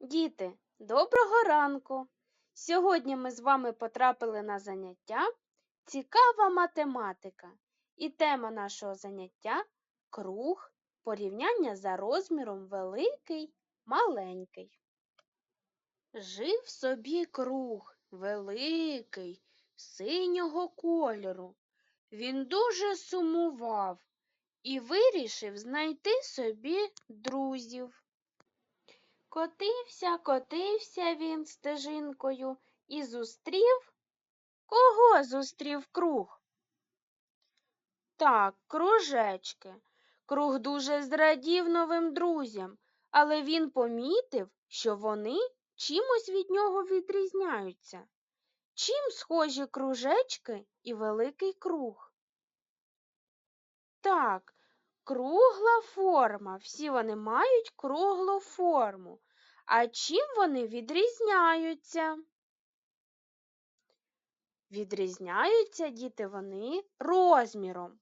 Діти, доброго ранку! Сьогодні ми з вами потрапили на заняття Цікава математика. І тема нашого заняття круг, порівняння за розміром великий, маленький. Жив собі круг великий, синього кольору. Він дуже сумував і вирішив знайти собі друзів. Котився, котився він стежинкою і зустрів. Кого зустрів круг? Так, кружечки. Круг дуже зрадів новим друзям, але він помітив, що вони чимось від нього відрізняються. Чим схожі кружечки і великий круг? Так, кругла форма. Всі вони мають круглу форму. А чим вони відрізняються? Відрізняються діти вони розміром.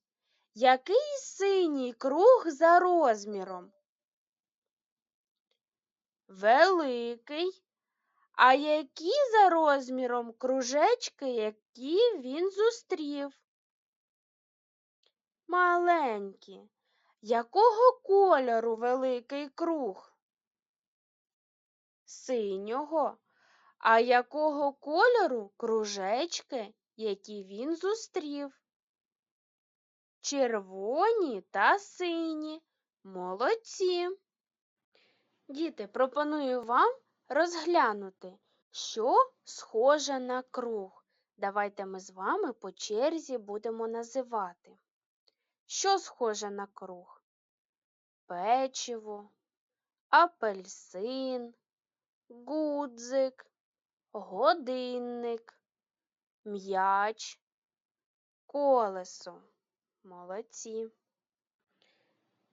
Який синій круг за розміром? Великий. А які за розміром кружечки, які він зустрів? Маленькі. Якого кольору великий круг? Синього. А якого кольору кружечки, які він зустрів? Червоні та сині. Молодці. Діти, пропоную вам розглянути, що схоже на круг. Давайте ми з вами по черзі будемо називати. Що схоже на круг? Печиво, апельсин, гудзик, годинник, м'яч, колесо. Молодці.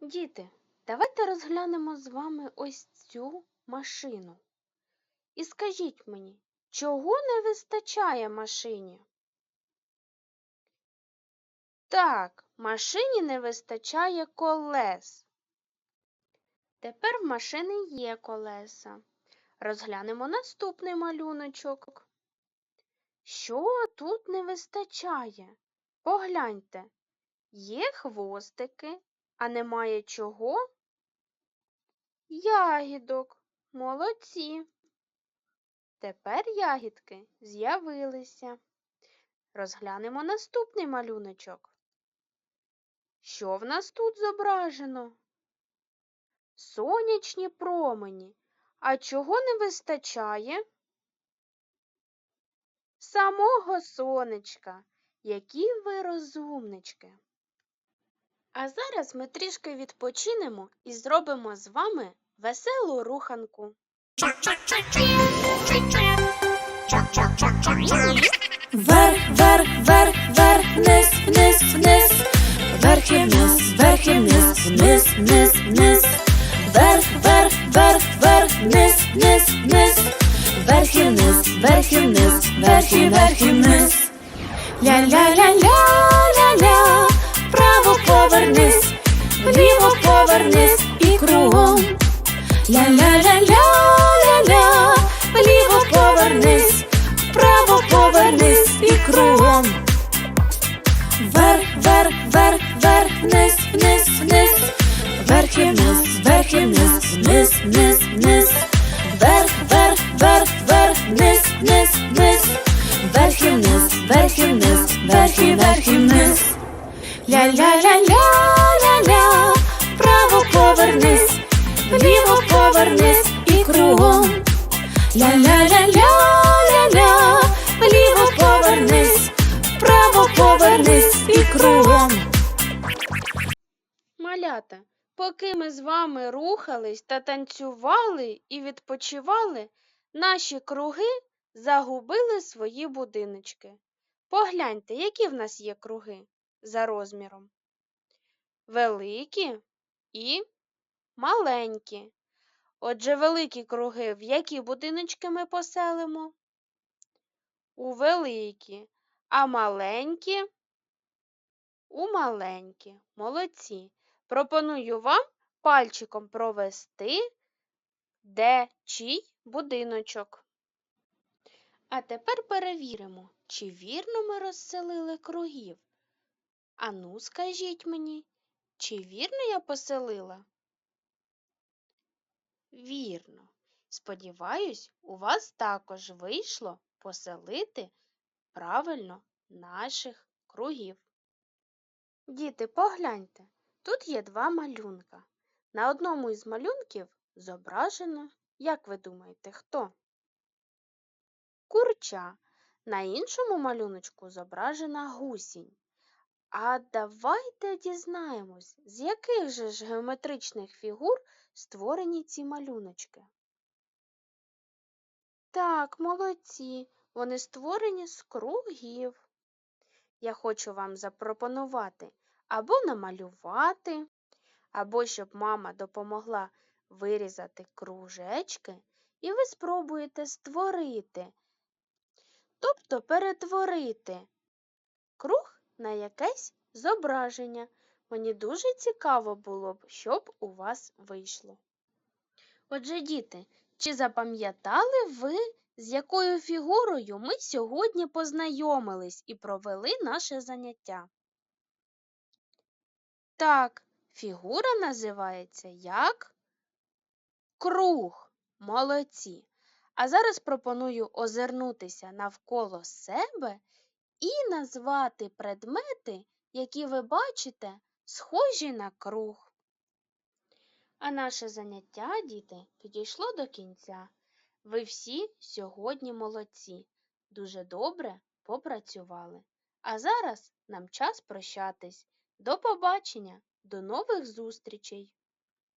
Діти, давайте розглянемо з вами ось цю машину. І скажіть мені, чого не вистачає машині? Так, машині не вистачає колес. Тепер в машини є колеса. Розглянемо наступний малюночок. Що тут не вистачає? Погляньте, є хвостики, а немає чого? Ягідок. Молодці. Тепер ягідки з'явилися. Розглянемо наступний малюночок. Що в нас тут зображено? Сонячні промені. А чого не вистачає? Самого сонечка. Які ви розумнички. А зараз ми трішки відпочинемо і зробимо з вами веселу руханку. Вверх, вверх, вверх, вверх, вниз, вниз, вниз, вверх і вниз, вверх і вниз, вниз, вниз, вниз, вверх, вверх, вниз, вниз, вверх і вниз, вверх і вниз, вверх і вверх і вниз. Ля-ля-ля-ля-ля-ля, вправо повернись, вліво повернись і кругом. Ля-ля-ля-ля-ля-ля, вліво повернись, вправо повернись і кругом. Вверх, вверх, вверх, вверх, вниз, вниз, вниз, вверх і вниз, вверх і вниз, вниз, вниз, вниз, Ля-ля-ля-ля-ля-ля, вправо повернись, вліво повернись і кругом. Ля-ля-ля-ля-ля-ля, вліво повернись, вправо повернись і кругом. Малята, поки ми з вами рухались та танцювали і відпочивали, наші круги загубили свої будиночки. Погляньте, які в нас є круги за розміром. Великі і маленькі. Отже, великі круги, в які будиночки ми поселимо? У великі, а маленькі у маленькі. Молодці. Пропоную вам пальчиком провести де чий будиночок. А тепер перевіримо, чи вірно ми розселили кругів. Ану, скажіть мені, чи вірно я поселила? Вірно. Сподіваюсь, у вас також вийшло поселити правильно наших кругів. Діти, погляньте, тут є два малюнка. На одному із малюнків зображено, як ви думаєте, хто? Курча. На іншому малюночку зображена гусінь. А давайте дізнаємось, з яких же ж геометричних фігур створені ці малюночки. Так, молодці, вони створені з кругів. Я хочу вам запропонувати або намалювати, або щоб мама допомогла вирізати кружечки, і ви спробуєте створити, тобто перетворити круг на якесь зображення. Мені дуже цікаво було б, щоб у вас вийшло. Отже, діти, чи запам'ятали ви, з якою фігурою ми сьогодні познайомились і провели наше заняття? Так, фігура називається як круг. Молодці. А зараз пропоную озирнутися навколо себе і назвати предмети, які ви бачите, схожі на круг. А наше заняття, діти, підійшло до кінця. Ви всі сьогодні молодці, дуже добре попрацювали. А зараз нам час прощатись. До побачення, до нових зустрічей!